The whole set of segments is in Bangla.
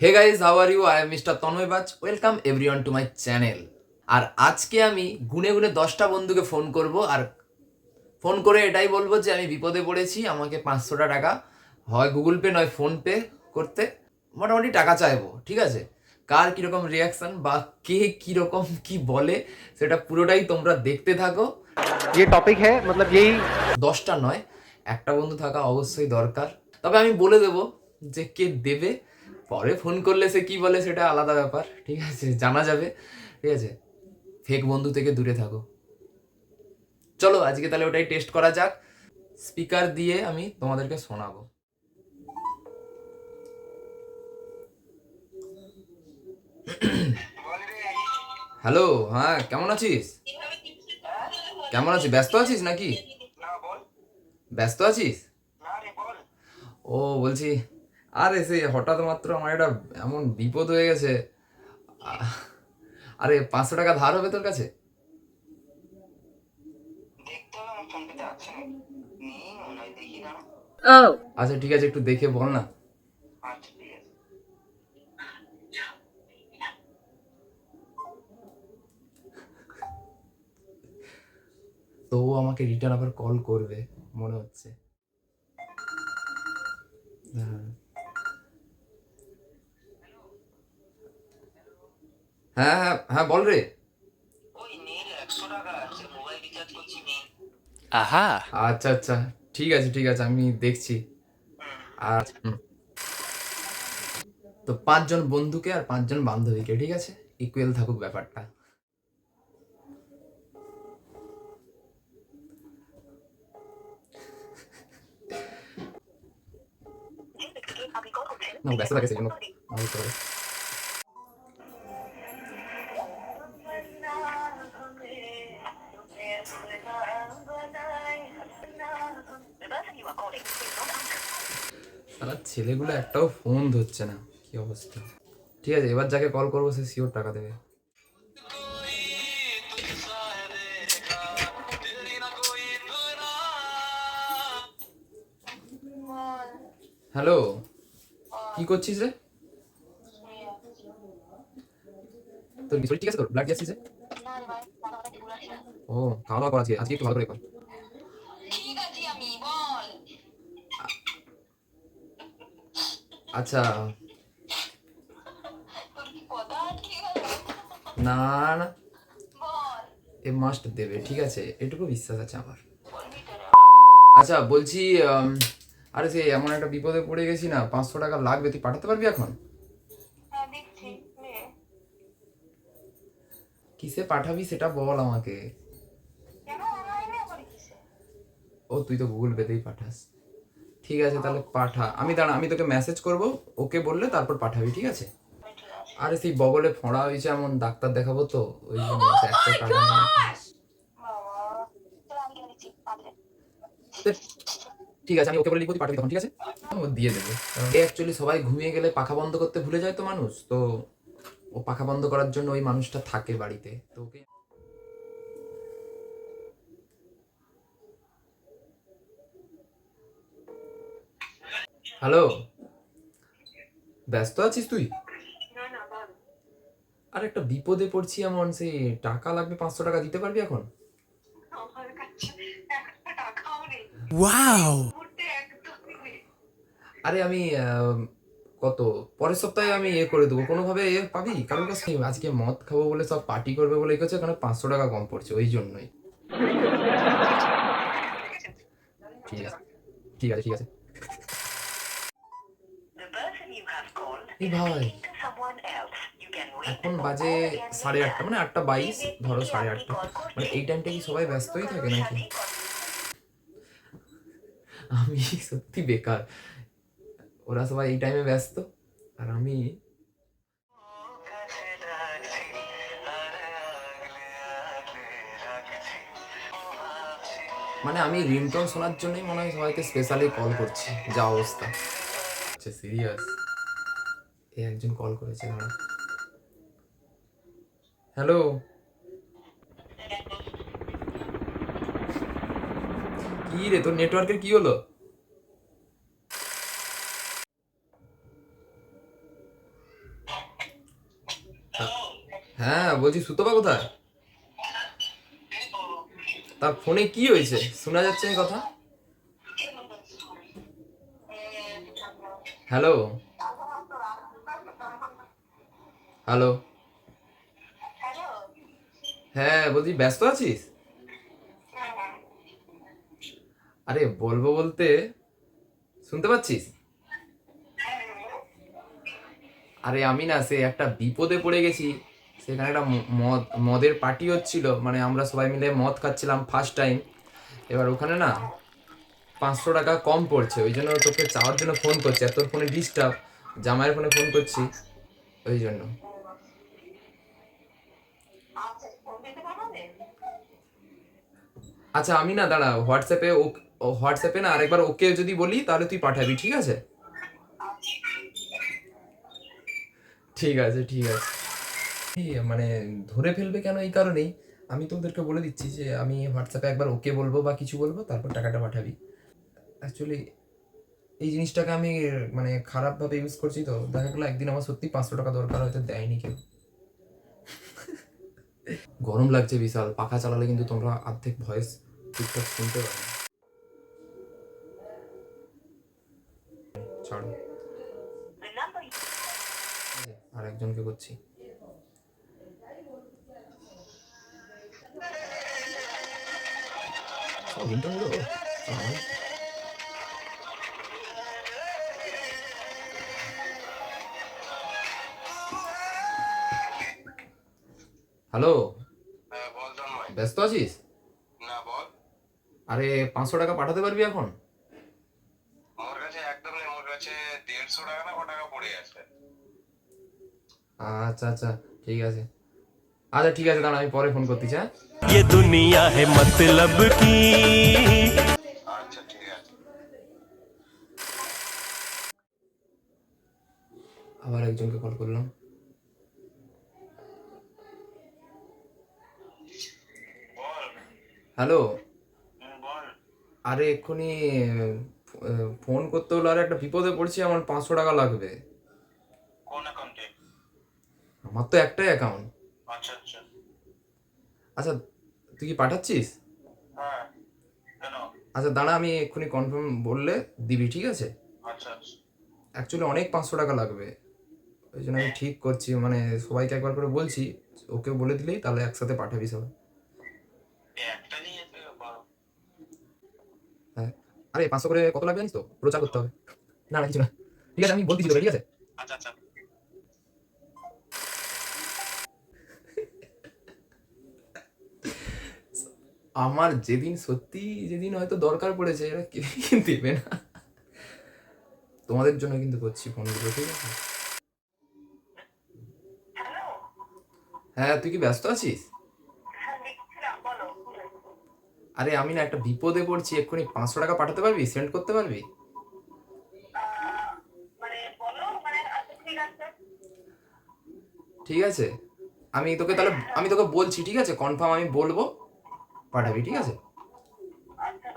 Hey guys how you I am mister Tanay Baj welcome everyone to my channel আর আজকে আমি গুনে গুনে দশটা বন্ধুকে ফোন করব আর ফোন করে এটাই বলব যে আমি বিপদে পড়েছি আমাকে পাঁচশোটা টাকা হয় গুগল পে নয় ফোনপে করতে। মোটামুটি টাকা চাইব ঠিক আছে? কার কীরকম রিয়াকশান বা কে কীরকম কি বলে সেটা পুরোটাই তোমরা দেখতে থাকো। যে টপিক হ্যাঁ মতলব এই দশটা নয় একটা বন্ধু থাকা অবশ্যই দরকার। তবে আমি বলে দেবো যে কে দেবে পরে ফোন করলে সে কি বলে সেটা আলাদা ব্যাপার ঠিক আছে? জানা যাবে ঠিক আছে? ফেক বন্ধু থেকে দূরে থাকো। চলো আজকে তাহলে ওটাই টেস্ট করা যাক। স্পিকার দিয়ে আমি তোমাদেরকে শোনাবো। হ্যালো হ্যাঁ কেমন আছিস? কেমন আছিস? ব্যস্ত আছিস নাকি? ব্যস্ত আছিস? ও বলছি আরে সে হঠাৎ মাত্র আমার একটা এমন বিপদ হয়ে গেছে। আরে পাঁচশো টাকা ধার হবে তোর কাছে. আচ্ছা ঠিক আছে একটু দেখে বল না। আচ্ছা তো আমাকে রিটার্ন আবার কল করবে মনে হচ্ছে হ্যাঁ হ্যাঁ হ্যাঁ হ্যাঁ বল রে। Aha. আচ্ছা আচ্ছা ঠিক আছে ঠিক আছে আমি দেখছি। আর তো পাঁচজন বন্ধুকে আর পাঁচজন বান্ধবীকে ঠিক আছে? ইকুয়াল থাকুক ব্যাপারটা। সেই জন্য। না বুঝতে ছেলেগুলো একটাও ফোন ধরছে না। কি অবস্থা? ঠিক আছে এবার যাকে কল করব সে শিওর টাকা দেবে। হ্যালো কি করছিস রে? তোর ঠিক আছে তোর? ব্লাড যাচ্ছিস ও খাওয়া দাওয়া করা আজকে আজকে একটু ভালো করে কর ঠিক আছে আমি বল আচ্ছা। না না। এ মাস্ট দেবে ঠিক আছে এটুকু বিশ্বাস আছে আমার। আচ্ছা বলছি আরে সে এমন একটা বিপদে পড়ে গেছি না পাঁচশো টাকা লাগবে তুই পাঠাতে পারবি এখন? কিসে পাঠাবি সেটা বল আমাকে। ও তুই তো গুগল পেতেই পাঠাস। ঠিক আছে তাহলে পাঠা। আমি দাঁড়া আমি তোকে মেসেজ করব ওকে বললে তারপর পাঠাবি ঠিক আছে? আরে সেই বগলে ফোঁড়া হয়েছে এমন ডাক্তার দেখাবো তো ওই জন্য একটা কিনে দিচ্ছি পাতলে ঠিক আছে আমি ওকে বলে লিখব তুই পাঠাবি তখন ঠিক আছে? ও দিয়ে দেবে। অ্যাকচুয়ালি সবাই ঘুমিয়ে গেলে পাখা বন্ধ করতে ভুলে যায় তো মানুষ তো ও পাখা বন্ধ করার জন্য ওই মানুষটা থাকে বাড়িতে তো ওকে হ্যালো। ব্যস্ত আছিস তুই? না না আর একটা বিপদে পড়ছি এমন সেই টাকা লাগবে পাঁচশো টাকা দিতে পারবি এখন? নেই। আরে আমি কত? পরের সপ্তাহে আমি এ করে দেবো। কোনোভাবে এ পাবি? কারণ কাছে আজকে মদ খাব বলে সব পার্টি করবে বলে এগোচ্ছে ওখানে পাঁচশো টাকা কম পড়ছে ওই জন্যই। ঠিক আছে। ঠিক আছে ঠিক আছে। এই ভাই? এখন বাজে সাড়ে আটটা মানে আটটা বাইশ, ধরো সাড়ে আটটা। মানে এই টাইমটা কি সবাই ব্যস্তই থাকে নাকি? আমি সত্যি বেকার। ওরা সবাই এই টাইমে ব্যস্ত, আর আমি মানে আমি রিংটোন শোনার জন্যই মনে হয় সবাইকে স্পেশালি কল করছি। যা অবস্থা। আচ্ছা সিরিয়াস একজন কল করেছে দাঁড়া হ্যালো? কি রে, তোর নেটওয়ার্কের কি হলো? হ্যাঁ বলছি, সুতপা কোথায়? তার ফোনে কি হয়েছে? শোনা যাচ্ছে কথা? হ্যালো? হ্যালো হ্যাঁ বলছি, ব্যস্ত আছিস? আরে, বলব বলতে, শুনতে পাচ্ছিস? আরে, আমি না, সে একটা বিপদে পড়ে গেছি। সেখানে একটা মদ, মদের পার্টি হচ্ছিল মানে আমরা সবাই মিলে মদ খাচ্ছিলাম ফার্স্ট টাইম এবার ওখানে না, পাঁচশো টাকা কম পড়ছে, ওই জন্য তোকে চাওয়ার জন্য ফোন করছি, আর তোর ফোনে ডিস্টার্ব জামাইয়ের ফোনে ফোন করছি, ওই জন্য। আচ্ছা আমি না, দাঁড়া হোয়াটসঅ্যাপে হোয়াটসঅ্যাপে না আরেকবার ওকে যদি বলি, তাহলে তুই পাঠাবি, ঠিক আছে? ঠিক আছে ঠিক আছে। মানে ধরে ফেলবে কেন এই কারণেই? আমি তোদেরকে বলে দিচ্ছি যে, আমি হোয়াটসঅ্যাপে একবার ওকে বলব বা কিছু বলব, তারপর টাকাটা পাঠাবি। অ্যাকচুয়ালি এই জিনিসটাকে আমি মানে খারাপভাবে ইউজ করছি তো। দেখা গেলো একদিন আমার সত্যি পাঁচশো টাকা দরকার, হয়তো দেয়নি কেউ। গরম লাগছে বিশাল, পাখা চালালে কিন্তু তোমরা অর্ধেক ভয়েস ঠিকঠাক শুনতে। ছাড়ো আর একজনকে করছি সব হ্যালো হ্যাঁ বল তন্ময় ব্যস্ত আছিস না বল আরে পাঁচশো টাকা পাঠাতে পারবি এখন মোর কাছে একদম নেই মোর কাছে দেড়শো টাকা না ক টাকা পড়ে আছে আচ্ছা আচ্ছা ঠিক আছে আচ্ছা ঠিক আছে দাঁড়া আমি পরে ফোন করতেছি হ্যাঁ ये दुनिया है मतलब की আচ্ছা ঠিক আছে আবার একজনকে কল করলাম হ্যালো? আরে এক্ষুনি ফোন করতে হলো আর একটা বিপদে পড়ছি আমার পাঁচশো টাকা লাগবে। কোন অ্যাকাউন্টে আমার তো একটাই অ্যাকাউন্ট আচ্ছা আচ্ছা। আচ্ছা তুই কি পাঠাচ্ছিস? হ্যাঁ আচ্ছা দাঁড়া আমি এক্ষুনি কনফার্ম বললে দিবি ঠিক আছে? আচ্ছা আচ্ছা। অ্যাকচুয়ালি অনেক পাঁচশো টাকা লাগবে। ওই জন্য আমি ঠিক করছি মানে সবাইকে একবার করে বলছি ওকে বলে দিলেই তাহলে একসাথে পাঠাবি সবাই এই একটা নিয়ে এসে বারো হ্যাঁ। আরে পাঁচশো করে কত লাগবে জানিস তো? প্রচার করতে হবে। না না কিছু না। ঠিক আছে আমি বলতেছি তোকে ঠিক আছে? আচ্ছা আচ্ছা। আমার যেদিন সত্যি যেদিন হয়তো দরকার পড়েছে এরা কেউ দেবে না? তোমাদের জন্য কিন্তু করছি ফোনগুলো ঠিক আছে? হ্যাঁ তুই কি ব্যস্ত আছিস? আরে আমি না একটা বিপদে পড়ছি এক্ষুনি পাঁচশো টাকা পাঠাতে পারবি? সেন্ড করতে পারবি? মানে মানে আচ্ছা ঠিক আছে। আমি তোকে তাহলে আমি তোকে বলছি ঠিক আছে? কনফার্ম আমি বলব পাঠাবি ঠিক আছে? আচ্ছা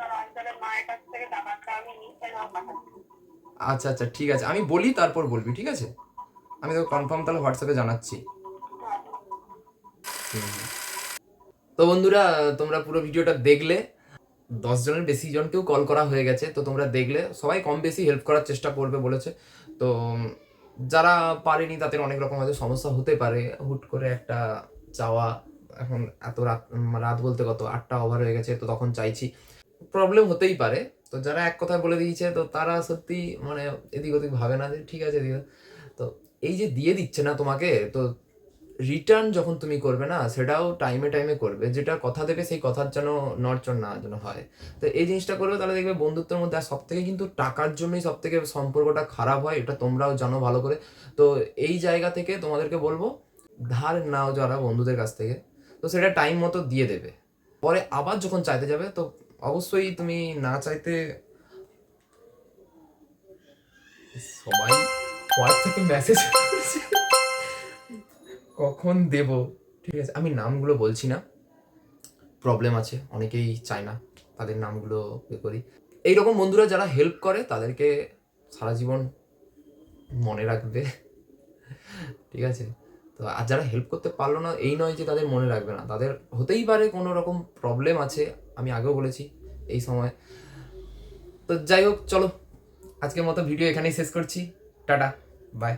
আচ্ছা আচ্ছা ঠিক আছে। আমি বলি তারপর বলবি ঠিক আছে? আমি তোকে কনফার্ম তাহলে হোয়াটসঅ্যাপে জানাচ্ছি। হুম। তো বন্ধুরা, তোমরা পুরো ভিডিওটা দেখলে। দশ জনের বেশি জনকেও কল করা হয়ে গেছে, তো তোমরা দেখলে। সবাই কম বেশি হেল্প করার চেষ্টা করবে বলেছে। তো, যারা পারেনি তাদের অনেক রকম হয়তো সমস্যা হতে পারে। হুট করে একটা চাওয়া এখন এত রাত রাত বলতে কত আটটা ওভার হয়ে গেছে, তো তখন চাইছি। প্রবলেম হতেই পারে। তো যারা এক কথা বলে দিয়েছে, তো তারা সত্যি মানে এদিক ওদিক ভাবে না যে ঠিক আছে, এদিক তো এই যে দিয়ে দিচ্ছে না তোমাকে, তো রিটার্ন যখন তুমি করবে না, সেটাও টাইমে টাইমে করবে। যেটা কথা দেবে, সেই কথার যেন নড়চড় না যেন হয়। তো এই জিনিসটা করবে তাহলে দেখবে বন্ধুত্বের মধ্যে আর সব থেকে কিন্তু টাকার জন্যই সব থেকে সম্পর্কটা খারাপ হয়, এটা তোমরাও জানো ভালো করে। তো এই জায়গা থেকে তোমাদেরকে বলব, ধার নাও যারা বন্ধুদের কাছ থেকে। তো সেটা টাইম মতো দিয়ে দেবে। পরে আবার যখন চাইতে যাবে, তো অবশ্যই তুমি না চাইতে সবাই হোয়াটসঅ্যাপে মেসেজ করছে। কখন দেব? ঠিক আছে, আমি নামগুলো বলছি না। প্রবলেম আছে, অনেকেই চায় না তাদের নামগুলো এ করি। এইরকম বন্ধুরা যারা হেল্প করে, তাদেরকে সারা জীবন মনে রাখবে। ঠিক আছে? তো আর যারা হেল্প করতে পারল না, এই নয় যে তাদের মনে রাখবে না। তাদের হতেই পারে কোনো রকম প্রবলেম আছে, আমি আগেও বলেছি এই সময়। তো যাই হোক, চলো, আজকের মতো ভিডিও এখানেই শেষ করছি। Tata bye